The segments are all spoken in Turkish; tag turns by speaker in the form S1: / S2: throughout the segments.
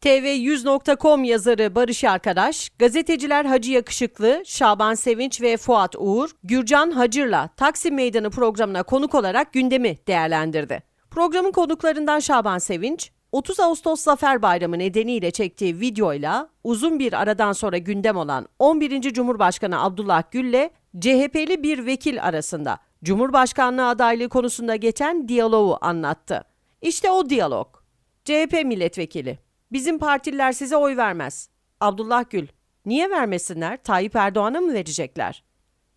S1: TV100.com yazarı Barış Arkadaş, gazeteciler Hacı Yakışıklı, Şaban Sevinç ve Fuat Uğur, Gürcan Hacır'la Taksim Meydanı programına konuk olarak gündemi değerlendirdi. Programın konuklarından Şaban Sevinç, 30 Ağustos Zafer Bayramı nedeniyle çektiği videoyla uzun bir aradan sonra gündem olan 11. Cumhurbaşkanı Abdullah Gül'le CHP'li bir vekil arasında Cumhurbaşkanlığı adaylığı konusunda geçen diyaloğu anlattı. İşte o diyalog. CHP milletvekili. Bizim partililer size oy vermez. Abdullah Gül. Niye vermesinler? Tayyip Erdoğan'a mı verecekler?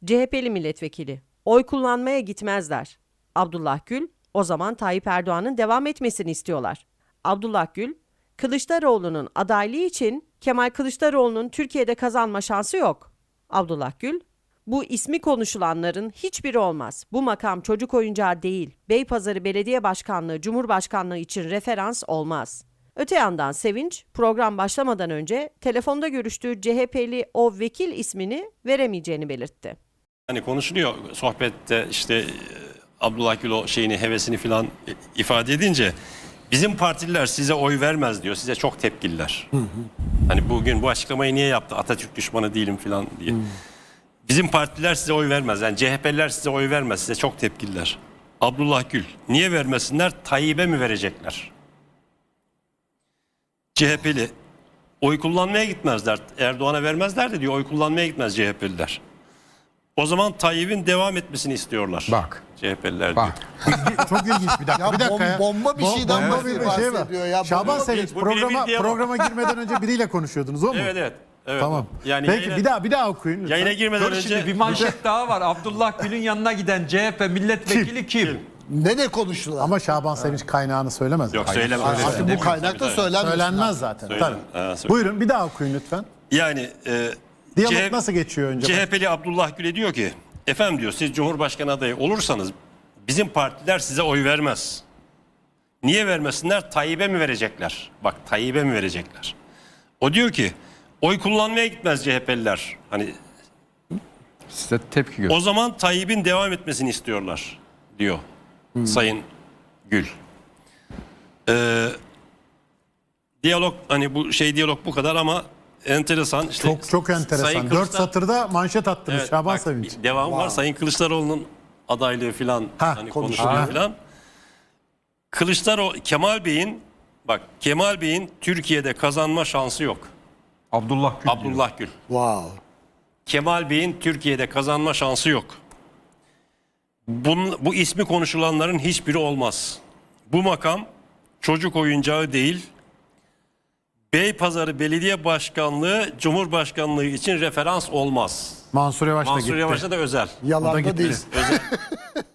S1: CHP'li milletvekili. Oy kullanmaya gitmezler. Abdullah Gül. O zaman Tayyip Erdoğan'ın devam etmesini istiyorlar. Abdullah Gül. Kılıçdaroğlu'nun adaylığı için Kemal Kılıçdaroğlu'nun Türkiye'de kazanma şansı yok. Abdullah Gül. Bu ismi konuşulanların hiçbiri olmaz. Bu makam çocuk oyuncağı değil. Beypazarı Belediye Başkanlığı, Cumhurbaşkanlığı için referans olmaz. Öte yandan Sevinç program başlamadan önce telefonda görüştüğü CHP'li o vekil ismini veremeyeceğini belirtti.
S2: Hani konuşuluyor sohbette işte e, Abdullah Gül o şeyini hevesini filan e, ifade edince bizim partililer size oy vermez diyor. Size çok tepkililer. Hani bugün bu açıklamayı niye yaptı? Atatürk düşmanı değilim filan diye. Bizim partiler size oy vermez. Yani CHP'liler size oy vermez. Size çok tepkililer. Abdullah Gül niye vermesinler? Tayyip'e mi verecekler? CHP'li oy kullanmaya gitmezler. Erdoğan'a vermezler de diyor oy kullanmaya gitmez CHP'liler. O zaman Tayyip'in devam etmesini istiyorlar.
S3: Bak.
S2: CHP'liler
S3: Bak.
S4: Çok ilginç bir dakika.
S5: Ya
S4: bir dakika
S5: bom- bomba bir şeyden
S4: bomba bir şey var.
S5: bahsediyor ya.
S4: Şaban
S5: Bomba-
S4: Sevinç
S2: Bu
S4: programa,
S2: birebir diyalog.
S4: programa girmeden önce biriyle konuşuyordunuz o mu?
S2: Evet evet. evet.
S4: Tamam.
S2: Yani
S4: Peki
S2: yayına,
S4: bir daha bir daha okuyun lütfen.
S2: yayına girmeden
S3: Dur
S2: önce
S3: şimdi bir manşet daha var. Abdullah Gül'ün yanına giden CHP milletvekili kim?
S5: Ne ne konuştular?
S4: Ama Şaban Sevinç kaynağını söylemez.
S2: Yok
S4: Hayır.
S2: söylemem.
S5: Artık bu kaynakta söylenmiyor.
S4: Söylenmez zaten.
S2: Söylen-
S4: Tabii.
S2: Ha, söyle.
S4: Buyurun bir daha okuyun lütfen.
S2: Yani e,
S4: Diyalog
S2: CHP
S4: nasıl geçiyor önce?
S2: CHP'li Abdullah Gül'e diyor ki efendim diyor siz Cumhurbaşkanı adayı olursanız bizim partiler size oy vermez. Niye vermesinler? Tayyip'e mi verecekler? Bak Tayyip'e mi verecekler? O diyor ki oy kullanmaya gitmez CHP'liler. Hani
S3: Size tepki gör.
S2: o zaman Tayyip'in devam etmesini istiyorlar diyor Sayın Gül. Ee, diyalog hani bu şey diyalog bu kadar ama enteresan. işte
S4: Çok çok enteresan.
S2: Sayın
S4: Dört
S2: Kılıçdar-
S4: satırda manşet attınız
S2: Evet,
S4: Şaban
S2: bak,
S4: Sevinç.
S2: Devam var. Sayın Kılıçdaroğlu'nun adaylığı filan
S4: Ha,
S2: hani
S4: konuşuluyor.
S2: filan. Kılıçdaroğlu Kemal Bey'in bak Kemal Bey'in Türkiye'de kazanma şansı yok.
S3: Abdullah Gül.
S2: Abdullah Gül.
S5: Wow.
S2: Kemal Bey'in Türkiye'de kazanma şansı yok. Bunun, bu ismi konuşulanların hiçbiri olmaz. Bu makam çocuk oyuncağı değil. Beypazarı Belediye Başkanlığı Cumhurbaşkanlığı için referans olmaz.
S4: Mansur Yavaş da
S2: Mansur
S4: gitti.
S2: Yavaş'a da özel.
S5: Yalan da değil.
S2: Özel.